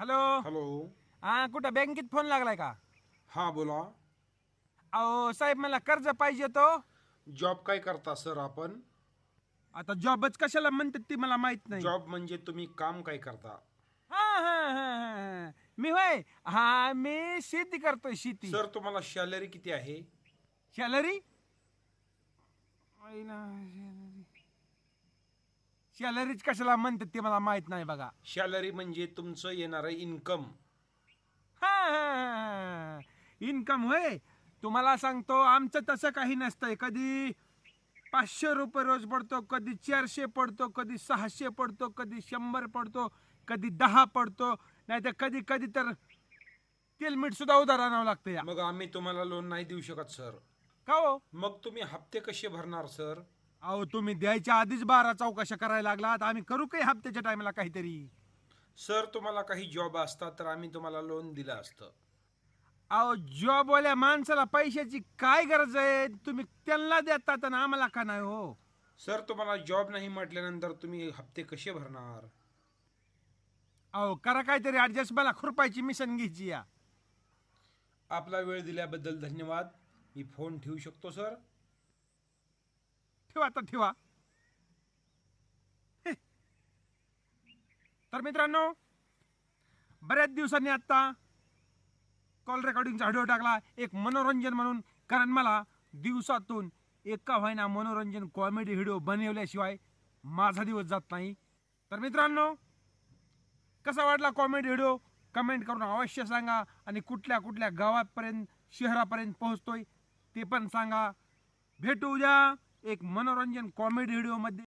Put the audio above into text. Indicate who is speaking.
Speaker 1: Hello?
Speaker 2: Hello.
Speaker 1: हा कुठं बँकेत फोन लागलाय का?
Speaker 2: हा बोला.
Speaker 1: अहो साहेब मला कर्ज पाहिजे तो
Speaker 2: जॉब काय करता सर आपण?
Speaker 1: आता जॉबच कशाला म्हणतात ती मला माहीत नाही.
Speaker 2: जॉब म्हणजे तुम्ही काम काय करता?
Speaker 1: हा हा हा हा, हा. मी होय? हा मी शेती करतोय शेती.
Speaker 2: सर तुम्हाला सॅलरी किती आहे?
Speaker 1: सॅलरी? सॅलरीच कशाला म्हणतात ते मला माहीत नाही बघा.
Speaker 2: सॅलरी म्हणजे तुमचं येणारं इन्कम
Speaker 1: हा इन्कम होय. तुम्हाला सांगतो आमचं तसं काही नसतंय. कधी पाचशे रुपये रोज पडतो कधी चारशे पडतो कधी सहाशे पडतो कधी शंभर पडतो कधी दहा पडतो. नाही तर कधी कधी तर तेल मीठ सुद्धा उधार आणावं लागतं या.
Speaker 2: मग आम्ही तुम्हाला लोन नाही देऊ शकत सर
Speaker 1: का हो?
Speaker 2: मग तुम्ही हप्ते कसे भरणार सर
Speaker 1: अहो तुम्ही द्यायच्या आधीच बारा चौकशा करायला लागलात. आम्ही करू काही हप्त्याच्या टायमाला काहीतरी?
Speaker 2: सर तुम्हाला काही जॉब असतात तर आम्ही तुम्हाला लोन दिलं असतं.
Speaker 1: अहो जॉबवाल्या माणसाला पैशाची काय गरज आहे? तुम्ही त्यांना देतात आणि आम्हाला का नाही हो?
Speaker 2: सर तुम्हाला जॉब नाही म्हटल्यानंतर तुम्ही हप्ते कसे भरणार?
Speaker 1: अहो करा काहीतरी ऍडजस्ट मला खुरपायची मिशन घ्यायची या.
Speaker 2: आपला वेळ दिल्याबद्दल धन्यवाद. मी फोन ठेवू शकतो सर?
Speaker 1: ठेवा तर ठेवा. तर मित्रांनो बऱ्याच दिवसांनी आत्ता कॉल रेकॉर्डिंगचा व्हिडिओ टाकला एक मनोरंजन म्हणून. कारण मला दिवसातून एका व्हायना मनोरंजन कॉमेडी व्हिडिओ बनवल्याशिवाय माझा दिवस जात नाही. तर मित्रांनो कसा वाटला कॉमेडी व्हिडिओ कमेंट करून अवश्य सांगा आणि कुठल्या कुठल्या गावापर्यंत शहरापर्यंत पोहोचतोय ते पण सांगा. भेटू उद्या. एक मनोरंजन कॉमेडी व्हिडिओमध्ये